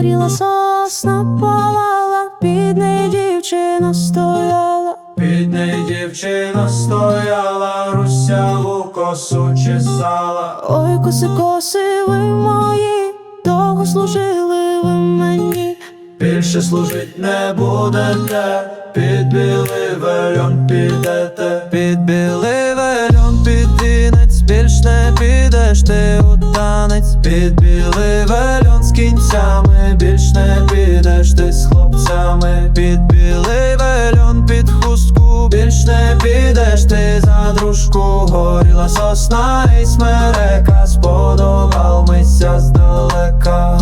горіла сосна палала, під неї дівчина стояла. Під неї дівчина стояла, русяву косу чесала. Ой, коси, коси, ви мої, довго служили ви мені. Більше служить не будете, під білий вельон підете, під білий вельон під вінець, більш не підеш ти у танець, під білий вельон з кінцями, більш не підеш ти з хлопцями, під білий вельон під хустку, більш не підеш ти за дружку, горіла сосна і смерека, сподобалмися здалека.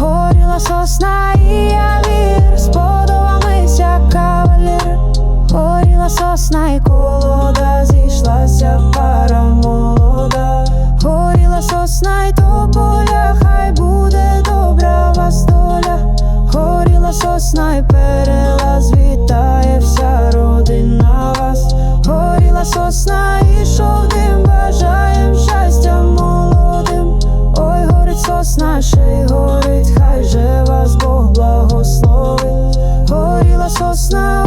Сосна і вся родина вас. Горіла сосна і шовдим, бажаєм щастя молодим. Ой, горить сосна, ще й горить, хай же вас Бог благословить. Горіла сосна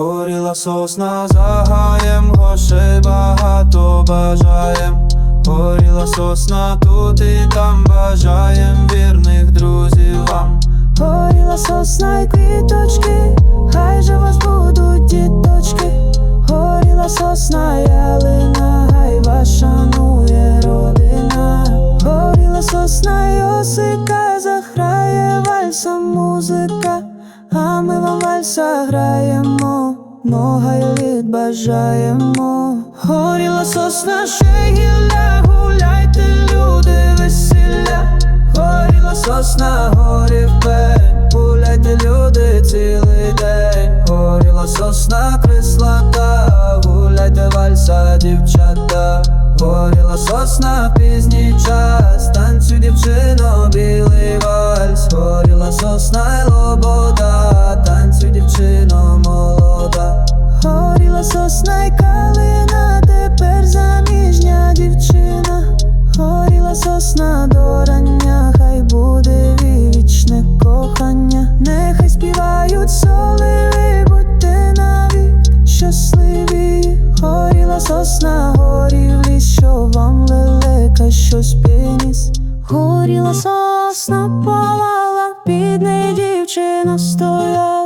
Горіла сосна за гаєм, грошей багато бажаєм. Горіла сосна тут і там бажаєм вірних друзів вам. Горіла сосна й квіточки, хай же вас будуть діточки. Горіла сосна ялина, вальса граємо, много літ бажаємо. Горіла сосна, гілля, гуляйте, люди, весілля. Горіла сосна, горів пень, гуляйте, люди, цілий день. Горіла сосна, крислата, гуляйте, вальса, дівчата. Горіла сосна, пізній час, танцюй, дівчино, білий вальс. Горіла сосна, й лобода, дівчино молода, горіла сосна й калина, тепер заміжня дівчина, горіла сосна до рання, хай буде вічне кохання, нехай співають соливи, будьте навіть щасливі, горіла сосна, горів ліс, що вам лелека, щось приніс. горіла сосна палала, під неї дівчина стояла.